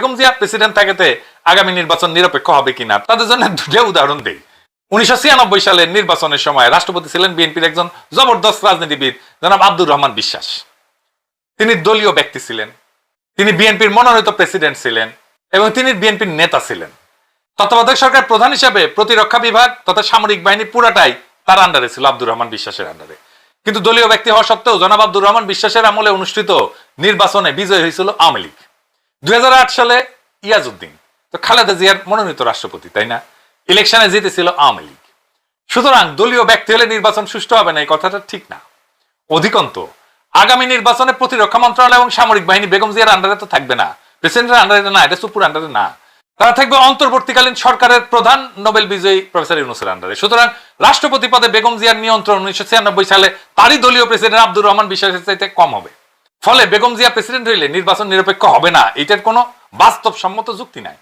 Begum Zia president থাকাতে আগামী নির্বাচন নিরপেক্ষ হবে কিনা, তাদের জন্য দুটো উদাহরণ দেই। উনিশশো সালের নির্বাচনের সময় রাষ্ট্রপতি ছিলেন বিএনপির একজন জবরদস্ত রাজনীতিবিদ, জনাব আব্দুর রহমান বিশ্বাস। তিনি দলীয় ব্যক্তি ছিলেন, তিনি বিএনপির মনোনীত প্রেসিডেন্ট ছিলেন এবং তিনি বিএনপির নেতা ছিলেন। তত্ত্বাবধায়ক সরকার প্রধান হিসেবে প্রতিরক্ষা বিভাগ তথা সামরিক বাহিনী পুরাটাই তার আন্ডারে ছিল আব্দুর রহমান বিশ্বাসের আন্ডারে কিন্তু দলীয় ব্যক্তি হওয়া সত্ত্বেও জনাব আব্দুর রহমান বিশ্বাসের আমলে অনুষ্ঠিত নির্বাচনে বিজয় হয়েছিল আওয়ামী লীগ। দুই হাজার আট সালে ইয়াজউদ্দিন, তো খালেদা জিয়ার মনোনীত রাষ্ট্রপতি, তাই না? ইলেকশনে জিতেছিল আওয়ামী লীগ। সুতরাং দলীয় ব্যক্তি হলে নির্বাচন সুষ্ঠু হবে না, এই কথাটা ঠিক না। অধিকন্ত, আগামী নির্বাচনে প্রতিরক্ষা মন্ত্রণালয় এবং সামরিক বাহিনী বেগম জিয়ার আন্ডারে তো থাকবে না। প্রেসিডেন্টের আন্ডারে না এটা সুপুর আন্ডারে না। তারা থাকবে অন্তর্বর্তীকালীন সরকারের প্রধান নোবেল বিজয়ী প্রফেসর ইউনুসের আন্ডারে সুতরাং রাষ্ট্রপতি পদে বেগম জিয়ার নিয়ন্ত্রণ উনিশশো ছিয়ানব্বই সালে তারই দলীয় প্রেসিডেন্ট আব্দুর রহমান বিশ্বাসের চাইতে কম হবে। ফলে বেগম জিয়া প্রেসিডেন্ট হইলে নির্বাচন নিরপেক্ষ হবে না। এটার কোনো বাস্তবসম্মত যুক্তি নাই।